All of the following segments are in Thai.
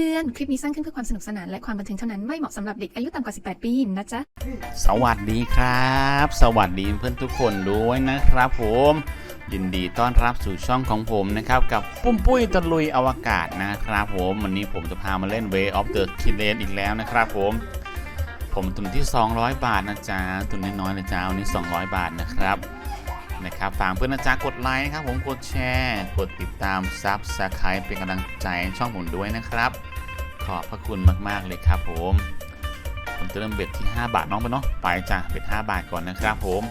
ตือน คลิปนี้สร้างขึ้นเพื่อความสนุกสนานและความบันเทิงเท่านั้น ไม่เหมาะสำหรับเด็กอายุต่ำกว่า 18 ปีนะจ๊ะ สวัสดีครับ สวัสดีเพื่อนทุกคนด้วยนะครับผม ยินดีต้อนรับสู่ช่องของผมนะครับ กับปุ้มปุ้ยตะลุยอวกาศนะครับผม วันนี้ผมจะพามาเล่น Way of the k i l l e n อีกแล้วนะครับผม ผมตุนที่ 200 บาทนะจ๊ะตุนน้อยๆนะจ๊ะวันนี้ 200 บาทนะครับนะครับฝากเพื่อนนะจ๊ะกดไลค์นะครับผมกดแชร์ กดติดตามซับสไครป์เป็นกำลังใจช่องผมด้วยนะครับ อบ พระคุณมากๆเลยครับผมผมจะเริ่มเบ็ดที่ 5 บาทน้องไปเนาะไปจ้ะเบ็ด5บาทก่อนนะครับผม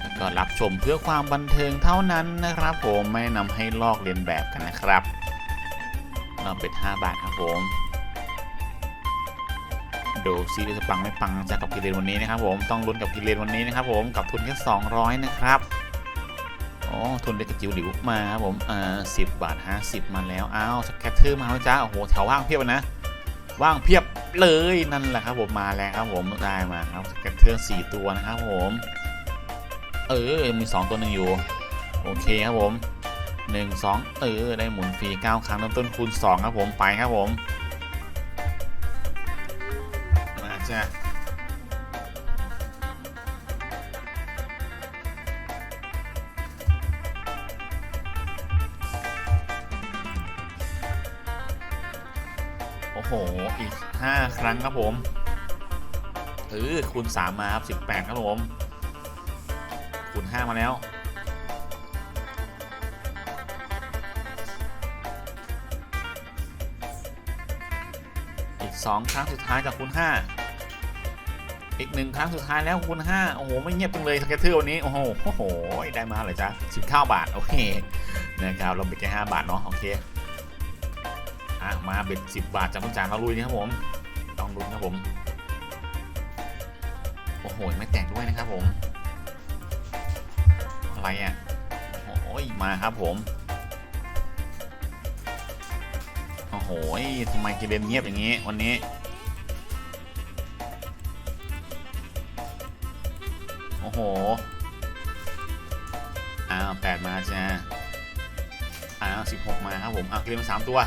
แล้วก็รับชมเพื่อความบันเทิงเท่านั้นนะครับผมไม่นำให้ลอกเลียนแบบกันนะครับ เราเบ็ด5บาทครับผมดูซิว่าจะปังไม่ปังจะกับกิเลนวันนี้นะครับผมต้องลุ้นกับกิเลนวันนี้นะครับผมกับทุนแค่200 นะครับโอ้ทุนเล็กกระจิ๋วหลิวมาครับผมอ่าสิบบาท 50 มาแล้วอ้าวสแคทเทอร์มาแล้วจ้าโอ้โหแถวว่างเพียบเลยนะ ว่างเพียบเลยนั่นแหละครับผมมาแล้วครับผมได้มาครับสเก็ตเทือนสี่ตัวนะครับผมเออมี2ตัวหนึ่งอยู่โอเคครับผม1 2เออได้หมุนฟรี9ครั้งเริ่มต้นคูณ2ครับผมไปครับผมมาจ้ะ โอ้โห อีก 5 ครั้งครับผมเออคูณ 3 มาครับ18 ครับผม คูณ 5 มาแล้ว อีก 2 ครั้งสุดท้ายกับคูณ 5 อีก 1 ครั้งสุดท้ายแล้วคูณ 5 โอ้โห ไม่เงียบจังเลยสเก็ตเทอร์วันนี้ โอ้โหโอ้โห ได้มาเลยจ้ะ19 บาท โอเค นะครับเราเบ็ดแค่5บาท เนาะ โอเค อะมาเบ็ด10บาทจากคุณจานเราลุยนะครับผมต้องลุ้นครับผม โอ้โหไม่แตกด้วยนะครับผม อะไรอะโอ้ยมาครับผม โอ้โหทำไมกิเลนเงียบอย่างนี้ วันนี้โอ้โห อ้าวแปดมาจ้าอ้าวสิบหกมาครับผม อ้าวกิเลนมาสามตัว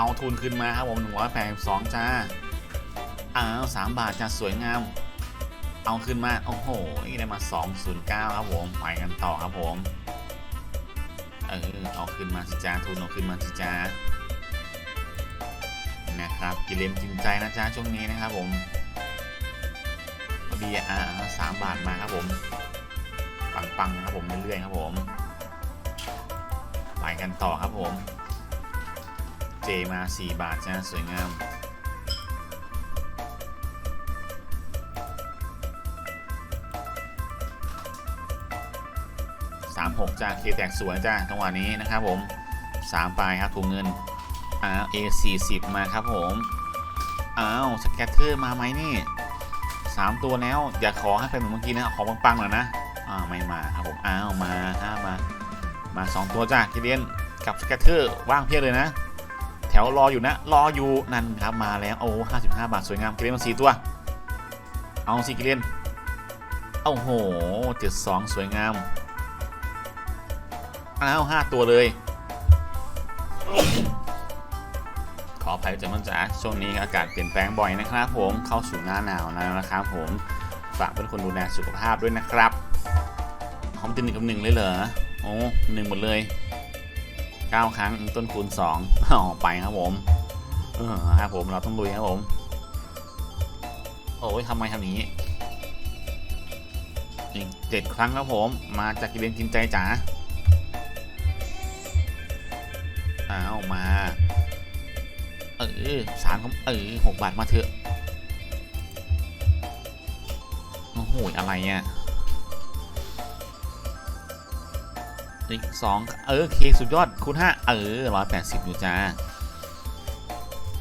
เอาทุนขึ้นมาครับผมหนึ่งร้อยแปดสองจ้าอ้าวสามบาทจ้าสวยงาม เอาขึ้นมา โอ้โหได้มา 209 ครับผมไปกันต่อครับผม เออ เอาขึ้นมาสิจ้าทุนเอาขึ้นมาสิจ้านะครับกิเลนกินใจนะจ้าช่วงนี้นะครับผมพอดีอ่าสามบาทมาครับผม ปังๆครับผมเรื่อยๆครับผม ไปกันต่อครับผม จมา 4 บาทจ้าสวยงาม 36 จ้าเคแตกสวยจ้าจังหวะนี้นะครับผม 3 ปลายครับถุงเงินอ้าว A 40 มาครับผม อ้าวสแกตเทอร์มาไหมนี่ 3 ตัวแล้ว อย่าขอให้เป็นเหมือนเมื่อกี้นะ ขอปังๆหน่อยนะ อ้าวไม่มาครับผม อ้าวมาห้ามา มา 2 ตัวจ้าคิเลียนกับสแกตเทอร์ว่างเพียบเลยนะ วรออยู่นะ รออยู่นั่นครับมาแล้วโอ้55บห้าบาทสวยงามคิเลียนมา4ตัว เอาสิคิเลียนโอ้โห72สองสวยงามอ้าวห้าตัวเลย ขออภัยจากมันจ๋าช่วงนี้อากาศเปลี่ยนแปลงบ่อยนะครับผมเข้าสู่หน้าหนาวแล้วนะครับผมฝากเพื่อนคนดูแลสุขภาพด้วยนะครับหอมติดหนึ่งกับหนึ่งเลยเหรอโอ้หนึ่งหมดเลย เก้าครั้งต้นคูณสองอ๋อไปครับผมเออครับผมเราต้องลุยครับผม โอ้ยทำไมทำนี้อีกเจ็ดครั้งครับผม มาจากกิเลนกินใจจ๋าอ้าวมา เออสามก็เออหกบาทมาเถอะโอ้โหอะไรอะ อีกสองเออเคสุดยอดคูณห้าเออร้อยแปดสิบอยู่จ้า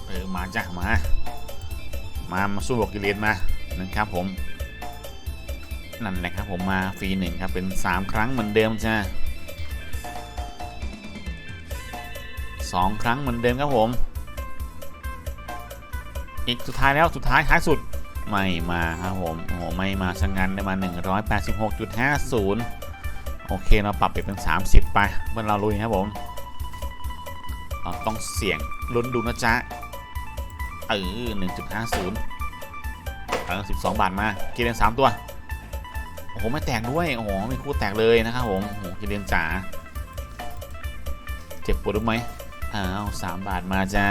เออมาจ้ะมา มามาสู้บอกกิเลนมานะครับผม นั่นแหละครับผมมาฟรีหนึ่งครับเป็น3ครั้งเหมือนเดิมจ้าสองครั้งเหมือนเดิมครับผม อีกสุดท้ายแล้วสุดท้ายท้ายสุดไม่มาครับผมโอ้โหไม่มาสังงันได้มา 186.50 โอเคเราปรับไปเป็น 30 ไปเมื่อเราลุยครับผมเราต้องเสี่ยงลุ้นดูนะจ๊ะเออหนึ่งจุดห้าศูนย์เออสิบสองบาทมากิเลนสามตัว โอ้โห ไม่แตกด้วย โอ้โหมีคู่แตกเลยนะครับผม โอ้โหกิเลนจ๋า เจ็บปวดรู้ไหมอ้าวสามบาทมาจ้า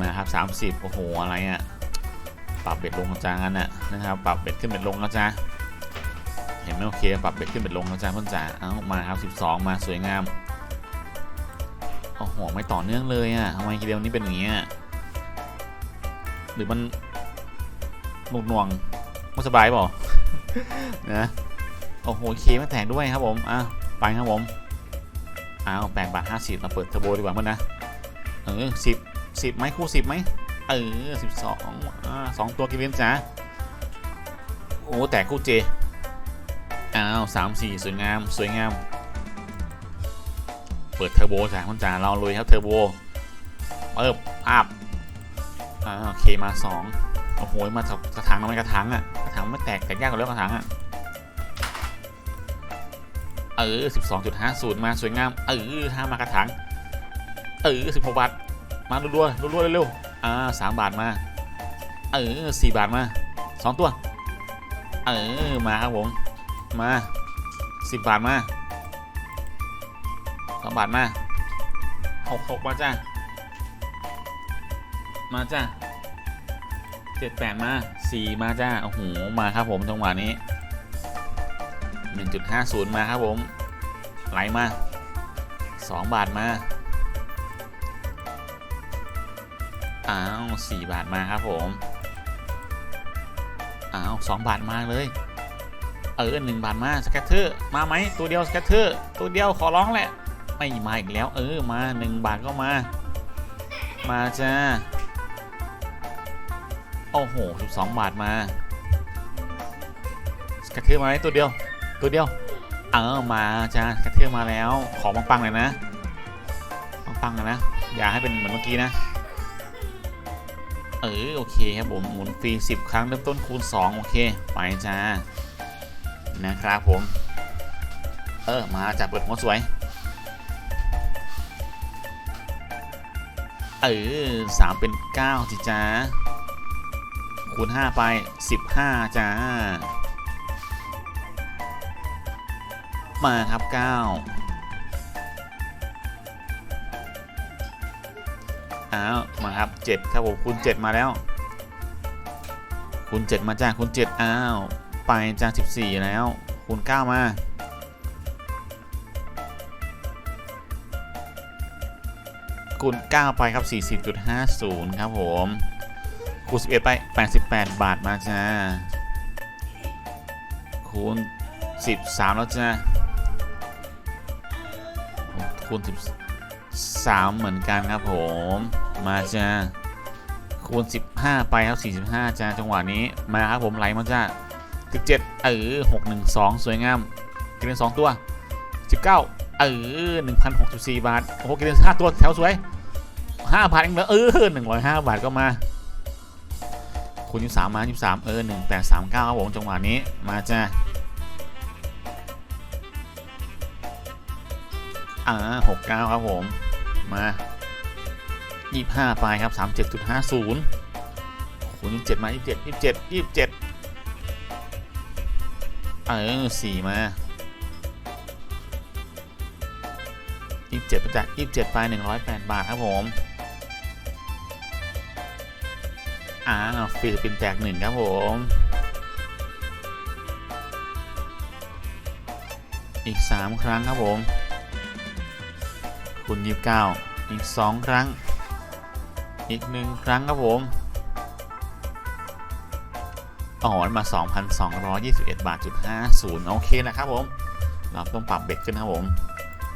มาครับ 30 โอ้โห อะไรอะ่ะ ปรับเบ็ดลงนะจ้างั้นน่ะนะครับ ปรับเบ็ดขึ้นเบ็ดลงนะจ้าเห็นไหมโอเค ปรับเบ็ดขึ้นเบ็ดลงนะจ้าเพื่อนจ๋าเอามาครับ 12 มาสวยงาม โอ้โห ไม่ต่อเนื่องเลยอะ่ะทำไมทีเดียวนี้เป็นอย่างนี้อะหรือมันหนุกหน่วงไม่สบายเปล่านะโอ้โหเคไม่แตกด้วยครับผมอะไปครับผมอ้าวแปดบาทห้าสิบมาเปิดเทอร์โบดีกว่าเพื่อนนะเออสิบ สิบไหมคู่สิบไหมเออสิบสองอ่าสองตัวกิเลี้ยงจ้าโอ้แตกคู่เจอ้าวสามสี่สวยงามสวยงาม เปิดเทอร์โบจ้าคุณจ๋าเราลุยครับเทอร์โบเปิบอัพอ่าโอเคมาสองโอ้โหมาถกระถางทำไมกระถางอะกระถางไม่แตกแตกยากกว่าแล้วกระถางอะเออสิบสองจุดห้าศูนย์มาสวยงามเออถ้ามากระถางเออสิบหกบาท มารัวๆรัวๆเร็วๆอ่าสามบาทมาเออสี่บาทมาสองตัวเออมาครับผมมาสิบบาทมาสองบาทมาหกหกมาจ้ามาจ้าเจ็ดแปดมาสี่มาจ้าโอ้โหมาครับผมจังหวะนี้หนึ่งจุดห้าศูนย์มาครับผมไหลมาสองบาทมา อ้าวสี่บาทมาครับผม อ้าวสองบาทมาเลย เออหนึ่งบาทมาสแกตเตอร์มาไหมตัวเดียวสแกตเตอร์ตัวเดียวขอร้องแหละ ไม่มาอีกแล้ว เออมาหนึ่งบาทก็มา มาจ้าโอ้โห12บาทมาสกัดเทือมาไหมตัวเดียว ตัวเดียวเออมาจ้าสกัดเทือมาแล้ว ขอปังๆเลยนะปังๆเลยนะอย่าให้เป็นเหมือนเมื่อกี้นะ เออโอเคครับผมหมุนฟรี 10 ครั้งเริ่มต้นคูณ 2 โอเค ไปจ้า นะครับผม เออ มาจับเปิดหัวสวย เออสามเป็นเก้าสิจ้า คูณ 5 ไป 15 จ้า มาครับ 9 อ้าวมาครับ7ครับผมคูณ7มาแล้วคูณ7มาจ้าคูณ7อ้าวไปจ้า14แล้วคูณ9มาคูณ9ไปครับ 40.50 ครับผมคูณ11 ไป 88 บาทมาจ้าคูณ 13 แล้วจ้าคูณ 3 เหมือนกันครับผม มาจ้าคูณ 15 ไปครับ 45จ้าจังหวะนี้มาครับผมไหลมาจ้า17เออ612 สวยงามกินเงิน2ตัว 19 เออ1,064 บาท โอ้โหกินเงิน5ตัวแถวสวยห้าบาทเองเหรอเออหนึ่งร้อยห้าบาทก็มาคูณยี่สามมายี่สามเออหนึ่งแปดสามเก้าครับผมจังหวะนี้มาจ้าอ่าหกเก้าครับผม มายี่ห้าไปครับสามเจ็ดจุดห้าศูนย์คูณยี่เจ็ดมายี่เจ็ดยี่เจ็ดยี่เจ็ดเออสี่มายี่เจ็ดประจักษ์ยี่เจ็ดไปหนึ่งร้อยแปดบาทครับผมอ่าฟิลิปปินแจกหนึ่งครับผมอีก 3 ครั้งครับผม คุณยี่สิบเก้าอีก 2 ครั้ง อีก 1 ครั้งครับผมอ๋อมา 2,221 บาทจุด50 โอเคนะครับผม เราต้องปรับเบ็ดขึ้นครับผม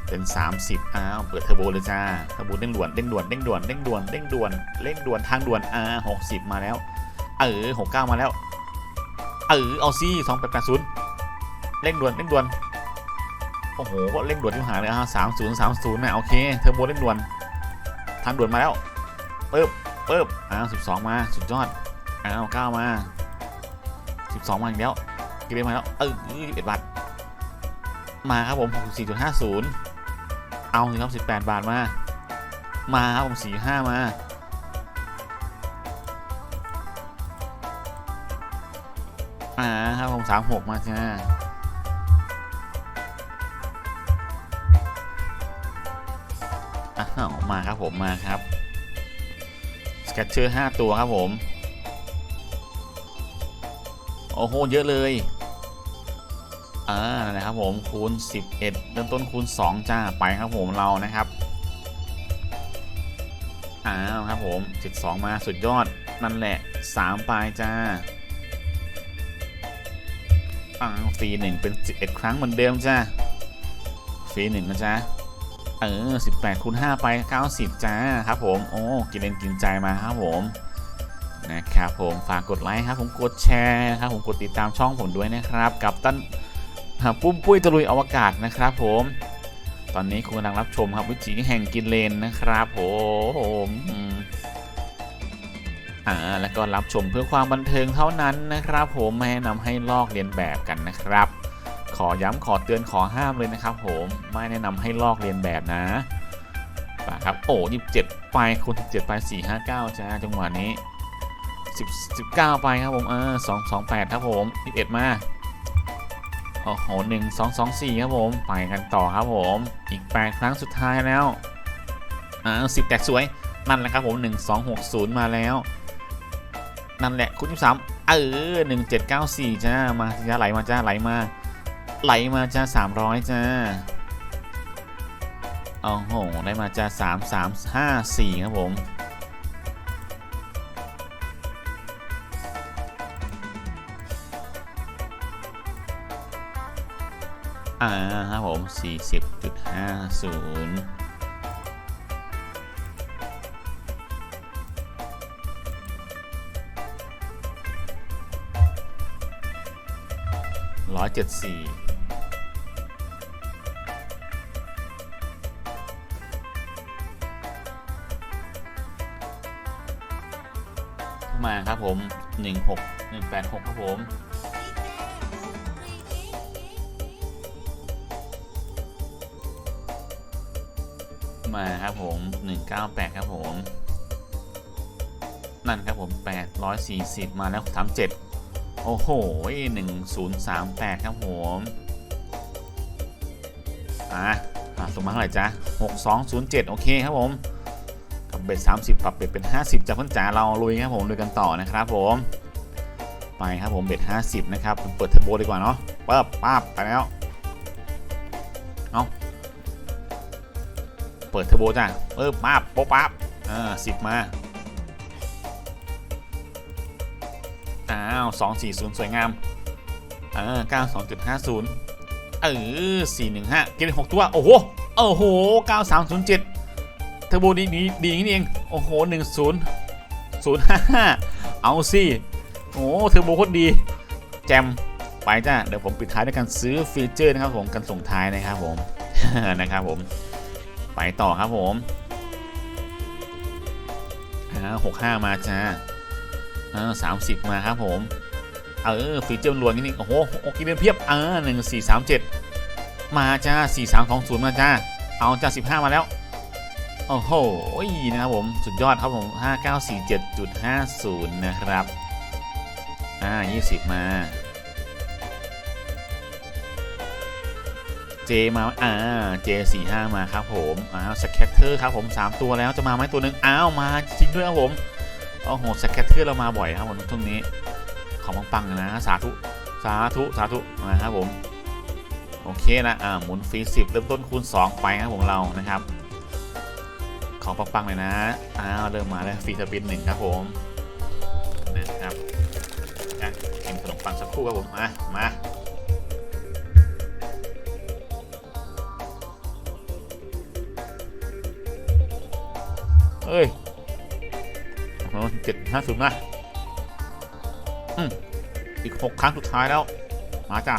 เป็น 30 อ้าว เปิดเทอร์โบเลยจ้าเทอร์โบเด้งด่วนเด้งด่วนเด้งด่วนเด้งด่วนเด้งด่วนเร่งด่วนทางด่วนอ่า60 มาแล้ว เออ69 มาแล้ว เออเอาซี่2880 เร่งด่วนเร่งด่วน โอ้โหก็เล่นด่วนที่หายเลยอะสามศูนย์สามศูนย์แม่โอเคเทอร์โบเล่นด่วนทางด่วนมาแล้วปึ๊บปึ๊บอ้าวสิบสองมาสุดยอดอ้าวเก้ามาสิบสองมาอีกแล้วกี่เลสมาแล้วเออยี่สิบเอ็ดบาทมาครับผมหกสี่จุดห้าศูนย์เอาสิครับสิบแปดบาทมา มาครับผมสี่ห้ามาอ่าครับผมสามหกมาใช่ไหม มาครับผมมาครับสแกตเชอร์5ตัวครับผม โอ้โห เยอะเลย อ่านะครับผมคูณ 11 เริ่มต้นคูณ 2 จ้า ไปครับผมเรานะครับอ้าวครับผม72มาสุดยอด นั่นแหละ 3 ปลายจ้าอ้าวฟรี1เป็น 11 ครั้งเหมือนเดิมจ้าฟรี1นะจ๊ะ เออ 18คูณ5ไป 90 จ้าครับผม โอ้กินเลนกินใจมาครับผมนะครับผมฝากกดไลค์ครับผมกดแชร์ครับผมกดติดตามช่องผมด้วยนะครับ กับตันปุ้มปุ้ยตะลุยอวกาศนะครับผม ตอนนี้คุณกำลังรับชมครับวิถีแห่งกินเลนนะครับผมอ่าแล้วก็รับชมเพื่อความบันเทิงเท่านั้นนะครับ ผมไม่แนะนำให้ลอกเลียนแบบกันนะครับ อย้ำขอเตือนขอห้ามเลยนะครับผมไม่แนะนำให้ลอกเลียนแบบนะป่ะครับโอ้ยี่สิบเจ็ดไปคูณสิบเจ็ดไปสี่ห้าเก้าจ้าจังหวะนี้สิบสิบเก้าไปครับผมเออสองสองแปดครับผมสิบเอ็ดมาโอ้โหหนึ่งสองสองสี่ครับผม ไปกันต่อครับผม อีกแปดครั้งสุดท้ายแล้วอ่าสิบแตกสวย นั่นแหละครับผมหนึ่งสองหกศูนย์มาแล้ว นั่นแหละคูณยี่สามเออหนึ่งเจ็ดเก้าสี่จ้า มาจ้าไหลมาจ้าไหลมา ไหลมาจ้าสามร้อยจ้าโอ้โหได้มาจ้าสามสามห้าสี่ครับผม อ่าครับผมสี่สิบจุดห้าศูนย์ร้อยเจ็ดสี่ มาครับผม16 186ครับผมมาครับผม 198 ครับผม นั่นครับผม 840 มาแล้ว 37 โอ้โห 1038 ครับผม อะอะสมาเท่าไหร่จ๊ะ 6207 โอเคครับผม เบ็ด30 ปรับเบ็ดเป็น 50 จากเพื่อนจ๋าเราลุยครับผมลุยกันต่อนะครับผมไปครับผมเบ็ด50 นะครับเปิดเทอร์โบดีกว่าเนาะปั๊บปั๊บไปแล้วเอาเปิดเทอร์โบจ้ะเออปั๊บโป๊ะปั๊บอ่าสิบมาอ้าว240 สวยงามเออ92.50เออ415กิน6ตัวโอ้โหโอ้โห9307เทอร์โบดีดีดีงนี้เองโอ้โห10 055เอาสิโอ้เทอร์โบโคตรดีแจมไปจ้าเดี๋ยวผมปิดท้ายด้วยการซื้อฟีเจอร์นะครับผมกันส่งท้ายนะครับผมนะครับผมไปต่อครับผมหกห้ามาจ้าอ่าสามสิบมาครับผมเออฟีเจอร์รวนนิดนึงโอ้โหโอเคเรียนเพียบอ่าหนึ่งสี่สามเจ็ดมาจ้าสี่สามสองศูนย์มาจ้าเอาจ้าสิบห้ามาแล้ว โอ้โหนะครับผม สุดยอดครับผม 5947.50 นะครับ อ่า 20 มา J มา อ่า J 4 5 มาครับผม อ้าวสแคตเตอร์ครับผม 3 ตัวแล้วจะมาไหมตัวหนึ่งอ้าว มาจริงด้วยครับผม โอ้โหสแคตเตอร์เรามาบ่อยครับผมช่วงนี้ ของปังๆนะ สาธุ สาธุ สาธุมาครับผม โอเคนะ อ่า หมุนฟรี10เริ่มต้นคูณ 2 ไปครับผมเรา นะครับ ของปังๆเลยนะ อ้าวเริ่มมาแล้วฟรีสปินหนึ่งครับผมนะครับกินขนมปังสักครู่ครับผมมามาเอ้ยโอ้เจ็ดห้าศูนย์นะ อืมอีกหกครั้งสุดท้ายแล้ว มาจ้ะ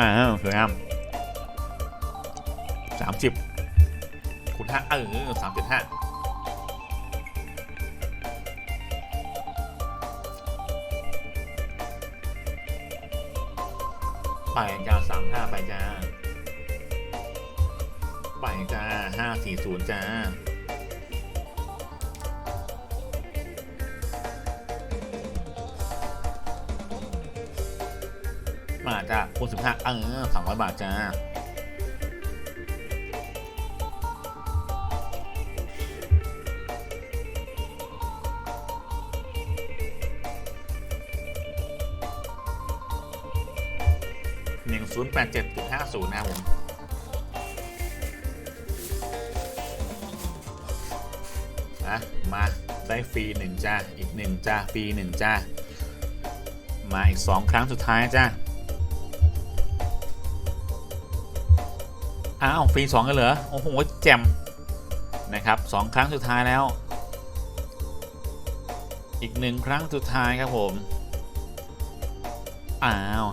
อ้าวสวยงามสามสิบคูณห้าเออสามสิบห้าไปจ้าสามห้าไปจ้าไปจ้าห้าสี่ศูนย์จ้า คูณสิบห้าเออสามร้อยบาทจ้าหนึ่งศูนย์แปดเจ็ดจุดห้าศูนย์นะครับผมอะมาได้ฟรีหนึ่งจ้าอีกหนึ่งจ้าฟรีหนึ่งจ้ามาอีกสองครั้งสุดท้ายจ้า อ้าวฟรีสองกันเหรอ โอ้โหแจ่มนะครับสองครั้งสุดท้ายแล้ว อีกหนึ่งครั้งสุดท้ายครับผม อ้าว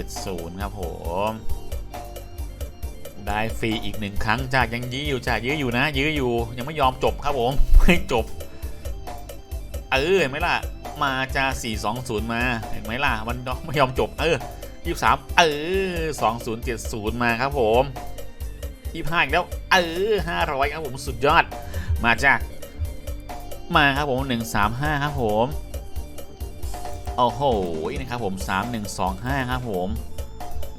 570ครับผม ได้ฟรีอีกหนึ่งครั้งจากยังยื้ออยู่จากยื้ออยู่นะ ยื้ออยู่ยังไม่ยอมจบครับผม ไม่จบ เออเห็นไหมล่ะ มาจะ420มา เห็นไหมล่ะ มันไม่ยอมจบ เออ23เออ2070มาครับผม 25อีกแล้วเออ500ครับผมสุดยอด มาจ้ะมาครับผม135ครับผมโอ้โหนะครับผม3125ครับผม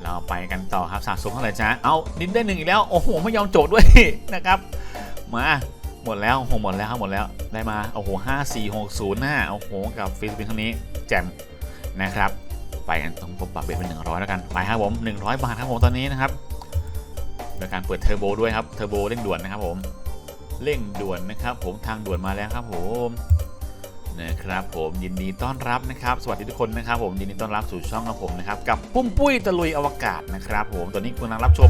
เราไปกันต่อครับสะสมเท่าไหร่จ๊ะเอานิดได้หนึ่งอีกแล้วโอ้โหไม่ยอมโจทย์ด้วยนะครับ มาหมดแล้วหหมดแล้วครับหมดแล้วได้มาโอ้โห5460หกศูนย์ห้าโอ้โหกับฟิลิปปินส์ครั้งนี้แจ่มนะครับไปกันตรงผมปรับเบ็ดเป็น100 แล้วกัน ไปครับผม 100 บาทครับผมตอนนี้นะครับ โดยการเปิดเทอร์โบด้วยครับเทอร์โบเร่งด่วนนะครับผมเร่งด่วนนะครับ ผมทางด่วนมาแล้วครับผมนะครับผมยินดีต้อนรับนะครับ สวัสดีทุกคนนะครับผมยินดีต้อนรับสู่ช่องของผมนะครับกับปุ้มปุ้ยตะลุยอวกาศนะครับผมตอนนี้คุณกำลังรับชม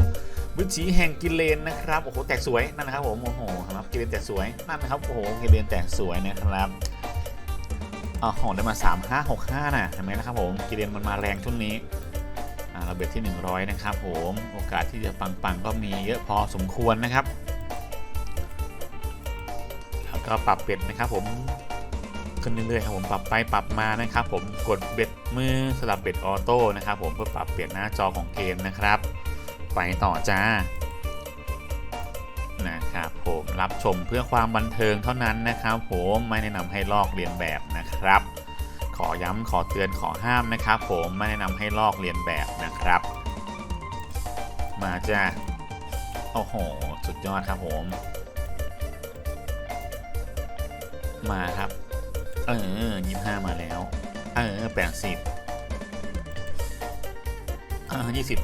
วิถีแห่งกิเลนนะครับโอ้โหแตกสวยนั่นนะครับผมโอ้โหครับกิเลนแตกสวยนั่นนะครับโอ้โหกิเลนแตกสวยนะครับอ๋อได้มา 3565นะเห็นไหมนะครับผมกิเลนมันมาแรงช่วงนี้ ราเบ็ดที่ 100 นะครับผมโอกาสที่จะปังๆก็มีเยอะพอสมควรนะครับแล้วก็ปรับเบ็ดนะครับผมขึ้นเรื่อยๆครับผมปรับไปปรับมานะครับ ผมกดเบ็ดมือสลับเบ็ดออโต้นะครับผมเพื่อปรับเปลี่ยนหน้าจอของเกมนะครับ ไปต่อจ้านะครับผมรับชมเพื่อความบันเทิงเท่านั้นนะครับ ผมไม่แนะนำให้ลอกเลียนแบบนะครับ ขอย้ำขอเตือนขอห้ามนะครับผมไม่แนะนำให้ลอกเลียนแบบนะครับ มาจ้าโอ้โห สุดยอดครับผม มาครับ เออยี่ห้ามาแล้ว เออแปดสิบเออยี่สิบ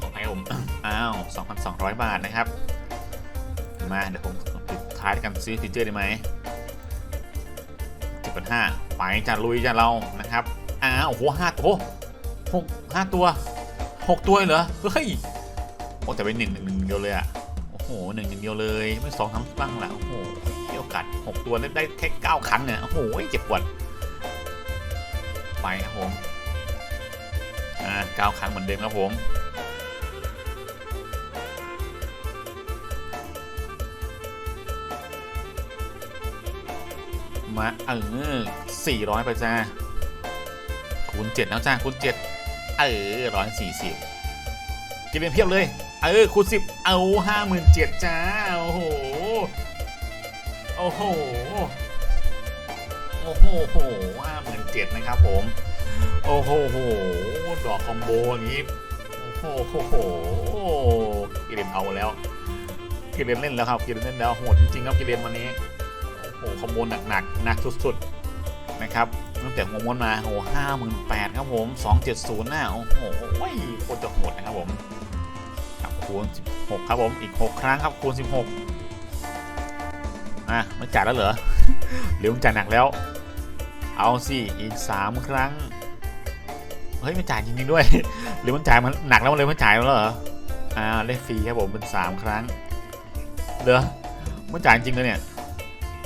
ขอให้ผมอ้าวสองพันสองร้อยบาทนะครับ มา เดี๋ยวผมปิดท้ายด้วยกันซื้อฟีเจอร์ได้ไหม สิบพันห้าไปจะลุยจะเรานะครับอ้าวโอ้โหห้าตัวหกห้าตัวหกตัวเหรอเฮ้ยโอ้แต่เป็นหนึ่งหนึ่งเดียวเลยอะโอ้โหหนึ่งหนึ่งเดียวเลยไม่สองทั้งบ้างละโอ้โหมีโอกาส6ตัวได้ได้แค่9ครั้งเนี่ยโอ้โหเจ็บปวดไปครับผมอ่า9ครั้งเหมือนเดิมครับผม มาเออ400ไปจ้าคูณ7แล้วจ้าคูณ7เออ140กินเป็นเพียบเลย เออคูณ10เอา57,000จ้า โอ้โห โอ้โห โอ้โหโหห้าหมื่นเจ็ดนะครับผม โอ้โหโหดอกคอมโบอย่างนี้ โอ้โหโหกิเลนเอาแล้ว กิเลนเล่นแล้วครับ กิเลนเล่นแล้วโหดจริงๆครับกิเลนวันนี้ โอ้โหคอมโบหนักหนักๆหนักสุดๆนะครับตั้งแต่หัวม้วนมาโอ้ห้าหมื่นแปดครับผมสองเจ็ดศูนย์น่ะโอ้โหโคตรจะโหดนะครับผมครับคูณสิบหกครับผมอีกหกครั้งครับคูณสิบหกอะไม่จ่ายแล้วเหรอหรือมึงจ่ายหนักแล้ว เอาสิอีก3ครั้งเฮ้ยไม่จ่ายจริงๆด้วย หรือมันจ่ายมันหนักแล้วมันเลยไม่จ่ายแล้วเหรออ่าได้ฟรีครับผมเป็น3ครั้งเหรอไม่จ่ายจริงเลยเนี่ย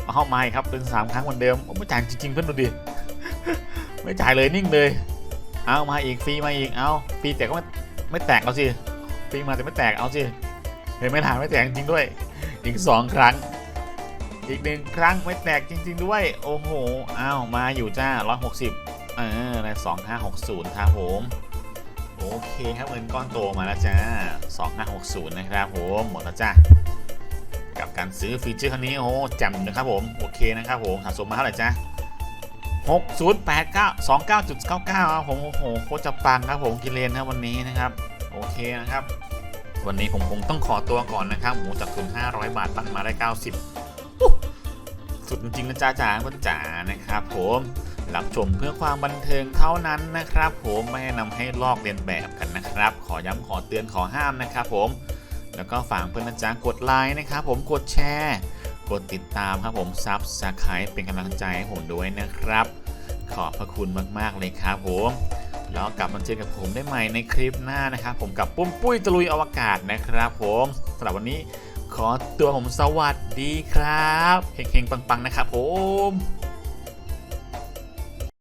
เอาเข้ามาครับเป็น3ครั้งเหมือนเดิมไม่จ่ายจริงๆเพื่อนดูดิไม่จ่ายเลยนิ่งเลย เอามาอีกฟรีมาอีกเอาฟรีแต่ก็ไม่ไม่แตกเอาสิฟรีมาแต่ไม่แตกเอาสิเห็นไหม่ถ่ายไม่แตกจริงด้วย อีก2ครั้ง อีกหนึ่งครั้งไม่แตกจริง ๆ ด้วย โอ้โหอ้าวมาอยู่จ้า160เออใน2560ครับผมโอเคครับเงินก้อนโตมาแล้วจ้า2560นะครับผมหมดแล้วจ้า การซื้อฟีเจอร์คันนี้โอ้แจ่มนะครับผมโอเคนะครับผมสะสมมาเท่าไหร่จ้า6089 29.99ครับผมโอ้โหโคตรจะปังครับผมกิเลนครับวันนี้นะครับโอเคนะครับ วันนี้ผมคงต้องขอตัวก่อนนะครับหมูจากทุน500บาทตั้งมาได้90อู้สุดจริงนะจ้าจ๋าเพื่อนจ๋านะครับผมรับชมเพื่อความบันเทิงเท่านั้นนะครับ ผมไม่ให้นำให้ลอกเลียนแบบกันนะครับ ขอย้ำขอเตือนขอห้ามนะครับ ผม แล้วก็ฝากเพื่อนนะจ๊ะกดไลค์นะครับผมกดแชร์ กดติดตามครับผมซับสไครป์เป็นกำลังใจให้ผมด้วยนะครับ ขอบพระคุณมากๆเลยครับผมแล้วกลับมาเจอกับผมได้ใหม่ในคลิปหน้านะครับผมกับปุ้มปุ้ยตะลุยอวกาศนะครับผมสำหรับวันนี้ขอตัวผมสวัสดีครับเฮงๆปังๆนะครับผม